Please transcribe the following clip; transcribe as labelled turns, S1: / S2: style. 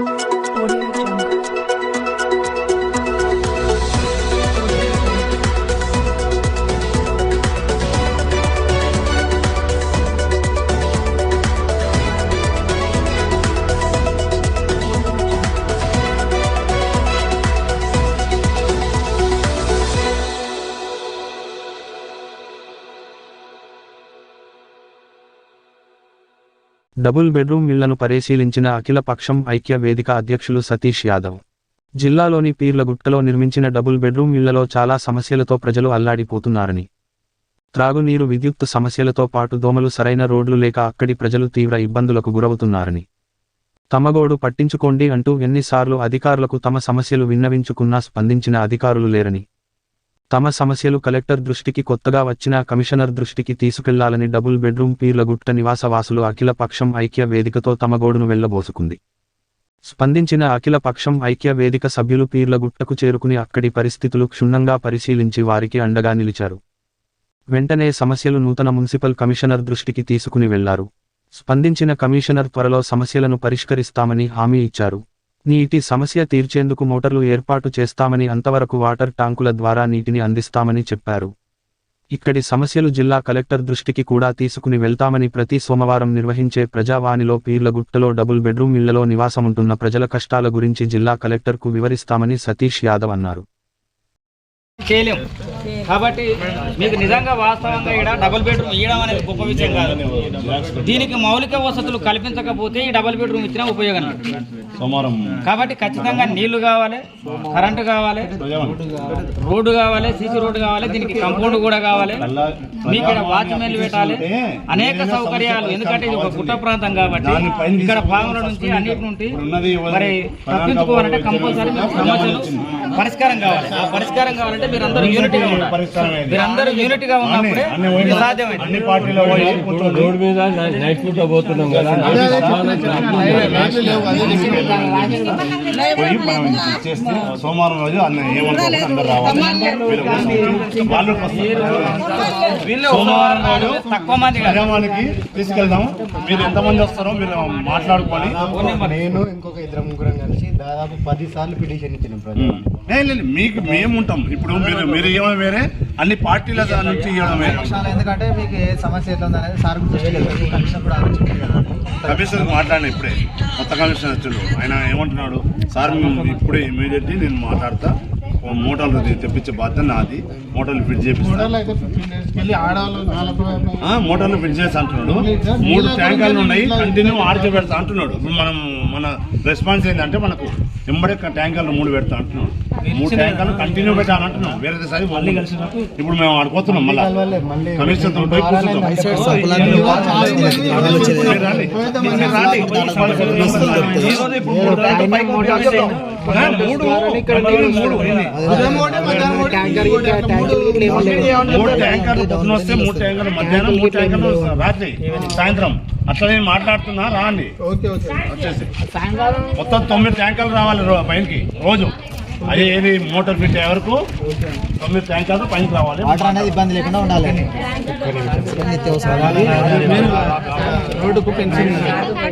S1: Thank you.
S2: Double bedroom ఇళ్ళను పరిశీలించిన అఖిలపక్షం ఐక్య వేదిక అధ్యక్షులు సతీష్ యాదవ్. జిల్లాలోని పీర్లగుట్టలో నిర్మించిన డబుల్ బెడ్రూమ్ ఇళ్ళలో చాలా సమస్యలతో ప్రజలు అల్లాడిపోతున్నారని. త్రాగునీరు విద్యుత్ సమస్యలతో పాటు దోమలు సరైన రోడ్లు లేక అక్కడి ప్రజలు తీవ్ర ఇబ్బందులకు గురవుతున్నారని. తమగోడు పట్టించుకోండి అంటూ ఎన్నిసార్లు అధికారులకు తమ సమస్యలు విన్నవించుకున్నా స్పందించిన అధికారులు లేరని. తమ సమస్యలు కలెక్టర్ దృష్టికి కొత్తగా వచ్చిన కమిషనర్ దృష్టికి తీసుకెళ్ళాలని డబుల్ బెడ్రూమ్ పీర్లగుట్ట నివాసవాసులు అఖిల పక్షం ఐక్య వేదికతో తమ గోడును వెళ్ళబోసుకుంది. స్పందించిన అఖిల పక్షం ఐక్య వేదిక సభ్యులు పీర్లగుట్టకు చేరుకుని అక్కడి పరిస్థితులు క్షుణ్ణంగా పరిశీలించి వారికి అండగా నిలిచారు. వెంటనే సమస్యలు నూతన మున్సిపల్ కమిషనర్ దృష్టికి తీసుకుని వెళ్ళారు. స్పందించిన కమిషనర్ త్వరలో సమస్యలను పరిష్కరిస్తామని హామీ ఇచ్చారు. నీటి సమస్య తీర్చేందుకు మోటార్లు ఏర్పాటు చేస్తామని అంతవరకు వాటర్ ట్యాంకుల ద్వారా నీటిని అందిస్తామని చెప్పారు. ఇక్కడి సమస్యలు జిల్లా కలెక్టర్ దృష్టికి కూడా తీసుకుని వెళ్తామని ప్రతి సోమవారం నిర్వహించే ప్రజావాణిలో పీర్లగుట్టలో డబుల్ బెడ్రూమ్ ఇళ్ళలో నివాసముంటున్న ప్రజల కష్టాల గురించి జిల్లా కలెక్టర్కు వివరిస్తామని సతీష్ యాదవ్ అన్నారు.
S3: కాబట్టి మీకు నిజంగా వాస్తవంగా ఇక్కడ డబుల్ బెడ్రూమ్ ఇవ్వడం అనేది గొప్ప విషయం కాదు. దీనికి మౌలిక వసతులు కల్పించకపోతే ఈ డబుల్ బెడ్రూమ్ ఇచ్చిన ఉపయోగం కాబట్టి ఖచ్చితంగా నీళ్ళు కావాలి కరెంటు కావాలి రోడ్డు కావాలి సీసీ రోడ్డు కావాలి దీనికి కంపౌండ్ కూడా కావాలి. మీకు ఇక్కడ వాచ్మెన్లు పెట్టాలి. అనేక సౌకర్యాలు ఎందుకంటే ఇది ఒక గుట్ట ప్రాంతం కాబట్టి ఇక్కడ పాముల నుంచి అన్నిటి నుండి మరి తప్పించుకోవాలంటే కంపల్సరీ సమస్యలు పరిష్కారం కావాలి. ఆ పరిష్కారం కావాలంటే మీరందరూ యూనిట్గా ఉండాలి.
S4: రోడ్ మీద నైట్ పూట పోతున్నాం కదా.
S5: సోమవారం రోజు అన్న ఏమనుకోకుండా అందరు రావాలి. వాళ్ళు
S3: సోమవారం రోజు తక్కువ మంది.
S5: గ్రామానికి తీసుకెళ్దాం మీరు ఎంతమంది వస్తారో మీరు మాట్లాడుకొని
S6: నేను ఇంకొక ఇద్దరు ముగ్గురం కలిసి దాదాపు పది సార్లు పిటిషన్ ఇచ్చిన
S5: మీకు మేము ఉంటాం. ఇప్పుడు మీరు మీరు ఇవ్వడం వేరే అన్ని పార్టీల నుంచి ఇవ్వడం వేరే
S6: ఎందుకంటే మీకు ఏ సమస్య అనేది సార్
S5: కమిషనర్ మాట్లాడిన ఇప్పుడే. కొత్త కమిషనర్ వచ్చిండు. ఆయన ఏమంటున్నాడు? సార్ మేము ఇప్పుడే ఇమీడియట్లీ నేను మాట్లాడతా. మోటార్లు తెప్పించే బాధ్యత నాది. మోటార్లు ఫిట్ చేపిస్తా. ఆ, మోటార్లు ఫిట్ చేసి అంటున్నాడు. మూడు ట్యాంకర్లు ఉన్నాయి. కంటిన్యూ ఆడిచి పెడతా అంటున్నాడు. మనం మన రెస్పాన్స్ ఏంటంటే మనకు ఎంబడే ట్యాంకర్లు మూడు పెడతా అంటున్నాడు. మూడు ట్యాంకర్లు కంటిన్యూ పెట్టాను అంటున్నాం వేరే సరి మళ్ళీ కలిసి ఇప్పుడు మేము ఆడుకోతున్నాం మళ్ళీ. కమిషన్ పోయి మూడు ట్యాంకర్లు పొద్దున వస్తే మూడు ట్యాంకర్లు మధ్యాహ్నం మూడు ట్యాంకర్లు రాత్రి. సాయంత్రం. అట్లా నేను మాట్లాడుతున్నా రాండి. వచ్చేసి మొత్తం తొమ్మిది ట్యాంకర్లు రావాలి రో- పైనకి రోజు అది ఏది మోటార్ అయ్యే వరకు తొమ్మిది ట్యాంకర్లు పైనకి రావాలి.
S6: వాటర్ అనేది ఇబ్బంది లేకుండా ఉండాలి. నిత్యవసరాలు రోడ్డుకు పెన్షన్